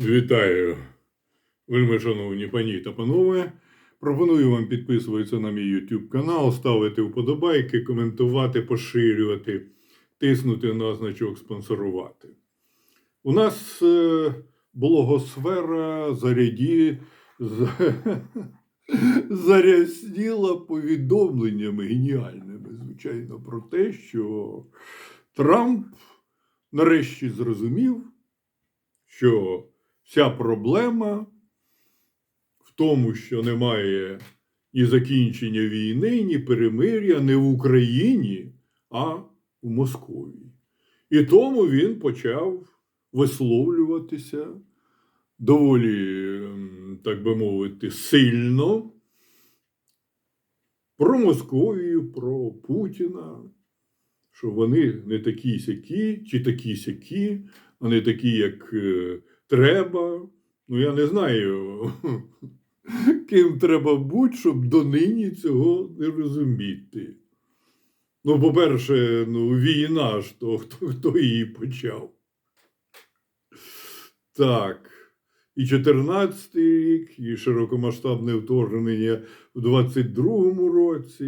Вітаю, вельми шановні пані та панове. Пропоную вам підписуватися на мій YouTube канал, ставити вподобайки, коментувати, поширювати, тиснути на значок спонсорувати. У нас е, блогосфера заряді зарясніла повідомленнями геніальними, звичайно, про те, що Трамп нарешті зрозумів, що вся проблема в тому, що немає ні закінчення війни, ні перемир'я не в Україні, а в Московії. І тому він почав висловлюватися доволі, так би мовити, сильно про Московію, про Путіна, що вони не такі сякі, чи такі сякі, а не такі, як е, треба. Ну, я не знаю, ким треба бути, щоб донині цього не розуміти. Ну, по-перше, ну, війна ж то хто, хто її почав. Так. І 14-й рік, і широкомасштабне вторгнення в 22-му році,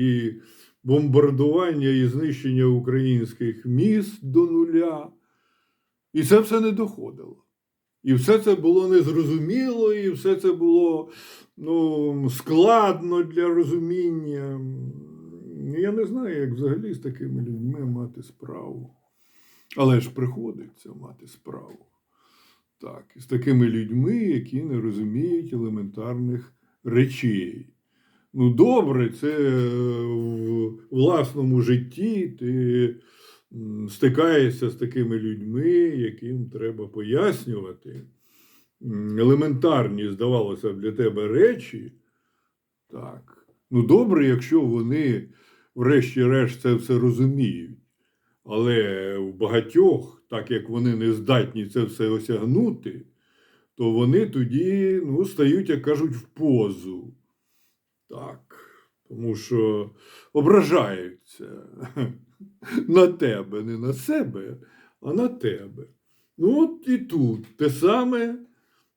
і бомбардування і знищення українських міст до нуля. І це все не доходило. І все це було незрозуміло, і все це було ну, складно для розуміння. Я не знаю, як взагалі з такими людьми мати справу. Але ж приходиться мати справу. Так, з такими людьми, які не розуміють елементарних речей. Ну, добре, це е, в власному житті ти стикаєшся з такими людьми, яким треба пояснювати елементарні, здавалося б, для тебе речі. Так. Ну, добре, якщо вони, врешті-решт, це все розуміють. Але в багатьох, так як вони не здатні це все осягнути, то вони тоді ну, стають, як кажуть, в позу. Так. Тому що ображаються на тебе, не на себе, а на тебе. Ну, от і тут те саме.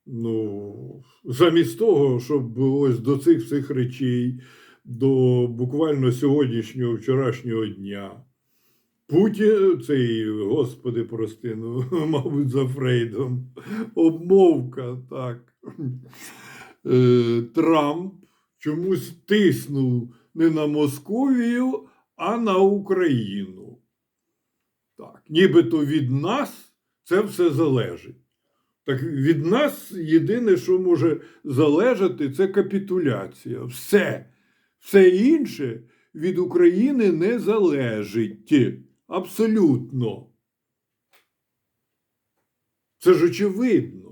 Ну, замість того, щоб ось до цих всіх речей, до буквально сьогоднішнього вчорашнього дня. Путін, цей, господи, прости, ну, мабуть, за Фрейдом, обмовка, так. Е, Трамп чомусь тиснув не на Московію, а на Україну. Так, нібито від нас це все залежить. Так від нас єдине, що може залежати, це капітуляція. Все. Все інше від України не залежить. Абсолютно. Це ж очевидно.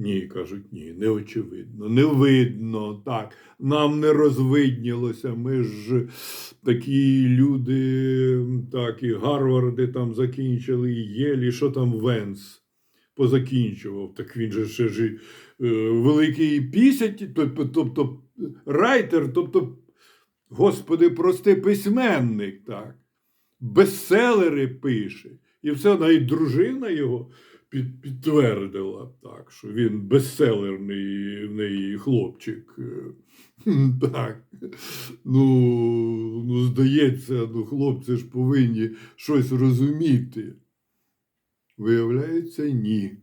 Ні, кажуть, ні, не очевидно, не видно. Так, нам не розвиднілося. Ми ж такі люди, так, і Гарварди там закінчили, і Єлі, що там Венс позакінчував. Так він же ще ж е, великий пісять, тобто, райтер, тобто, господи, простий письменник, так. Бестселери пише. І все, навіть дружина його під, підтвердила, так, що він бестселерний в неї хлопчик. Так. Ну, ну, здається, ну, хлопці ж повинні щось розуміти. Виявляється, ні.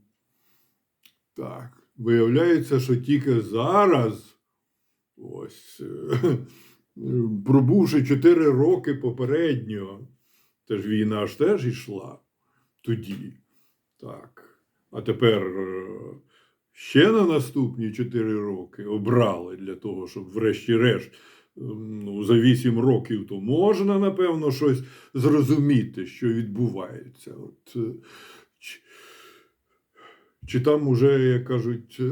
Так. Виявляється, що тільки зараз, ось, пробувши 4 роки попередньо, теж війна ж теж йшла тоді. Так. А тепер е, ще на наступні 4 роки обрали для того, щоб врешті-решт ем, ну, за 8 років то можна, напевно, щось зрозуміти, що відбувається. От, е, чи, чи там уже, як кажуть,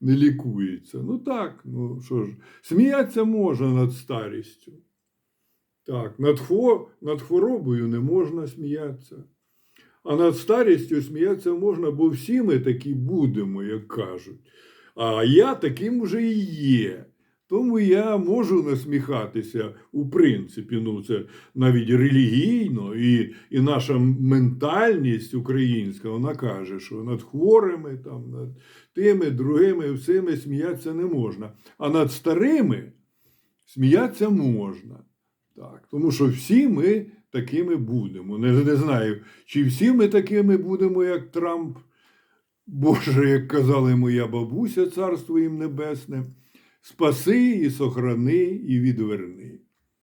не лікується. Ну так, ну що ж, сміятися можна над старістю. Так, над, хво, над хворобою не можна сміятися. А над старістю сміятися можна, бо всі ми такі будемо, як кажуть. А я таким вже і є. Тому я можу насміхатися у принципі. Ну, це навіть релігійно, і, і наша ментальність українська, вона каже, що над хворими, там, над тими, другими, всіми сміятися не можна. А над старими сміятися можна. Так, тому що всі ми такими будемо. Не, не знаю, чи всі ми такими будемо, як Трамп. Боже, як казала моя бабуся, царство їм небесне, спаси і сохрани і відверни.